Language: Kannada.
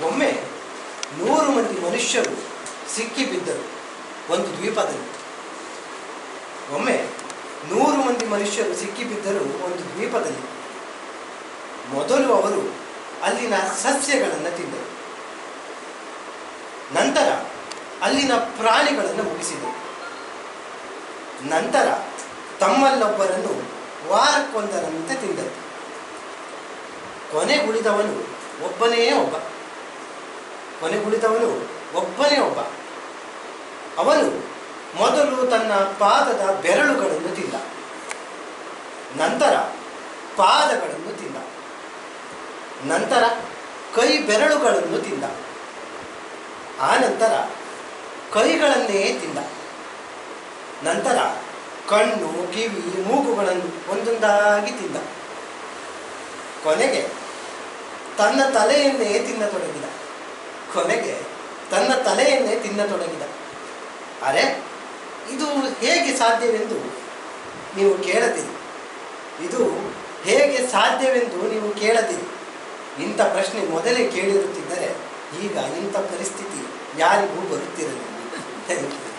ಒಮ್ಮೆ ನೂರು ಮಂದಿ ಮನುಷ್ಯರು ಸಿಕ್ಕಿಬಿದ್ದರು ಒಂದು ದ್ವೀಪದಲ್ಲಿ. ಒಮ್ಮೆ ನೂರು ಮಂದಿ ಮನುಷ್ಯರು ಸಿಕ್ಕಿಬಿದ್ದರು ಒಂದು ದ್ವೀಪದಲ್ಲಿ. ಮೊದಲು ಅವರು ಅಲ್ಲಿನ ಸಸ್ಯಗಳನ್ನು ತಿಂದರು. ನಂತರ ಅಲ್ಲಿನ ಪ್ರಾಣಿಗಳನ್ನು ಮುಗಿಸಿದರು ನಂತರ ತಮ್ಮಲ್ಲೊಬ್ಬರನ್ನು ವಾರಕ್ಕೊಂದರಂತೆ ತಿಂದರು. ಕೊನೆಗುಳಿದವನು ಒಬ್ಬನೇ ಒಬ್ಬ. ಕೊನೆಗುಳಿದವನು ಒಬ್ಬನೇ ಒಬ್ಬ. ಅವನು ಮೊದಲು ತನ್ನ ಪಾದದ ಬೆರಳುಗಳನ್ನು ತಿಂದ. ನಂತರ ಪಾದಗಳನ್ನು ತಿಂದ. ನಂತರ ಕೈ ಬೆರಳುಗಳನ್ನು ತಿಂದ. ಆನಂತರ ಕೈಗಳನ್ನೇ ತಿಂದ. ನಂತರ ಕಣ್ಣು, ಕಿವಿ, ಮೂಗುಗಳನ್ನು ಒಂದೊಂದಾಗಿ ತಿಂದ. ಕೊನೆಗೆ ತನ್ನ ತಲೆಯನ್ನೇ ತಿನ್ನತೊಡಗಿದ. ಕೊನೆಗೆ ತನ್ನ ತಲೆಯನ್ನೇ ತಿನ್ನತೊಡಗಿದ. ಅರೆ, ಇದು ಹೇಗೆ ಸಾಧ್ಯವೆಂದು ನೀವು ಕೇಳದಿರಿ. ಇದು ಹೇಗೆ ಸಾಧ್ಯವೆಂದು ನೀವು ಕೇಳದಿರಿ. ಇಂಥ ಪ್ರಶ್ನೆ ಮೊದಲೇ ಕೇಳಿರುತ್ತಿದ್ದರೆ ಈಗ ಇಂಥ ಪರಿಸ್ಥಿತಿ ಯಾರಿಗೂ ಬರುತ್ತಿರಲಿಲ್ಲ. Thank you.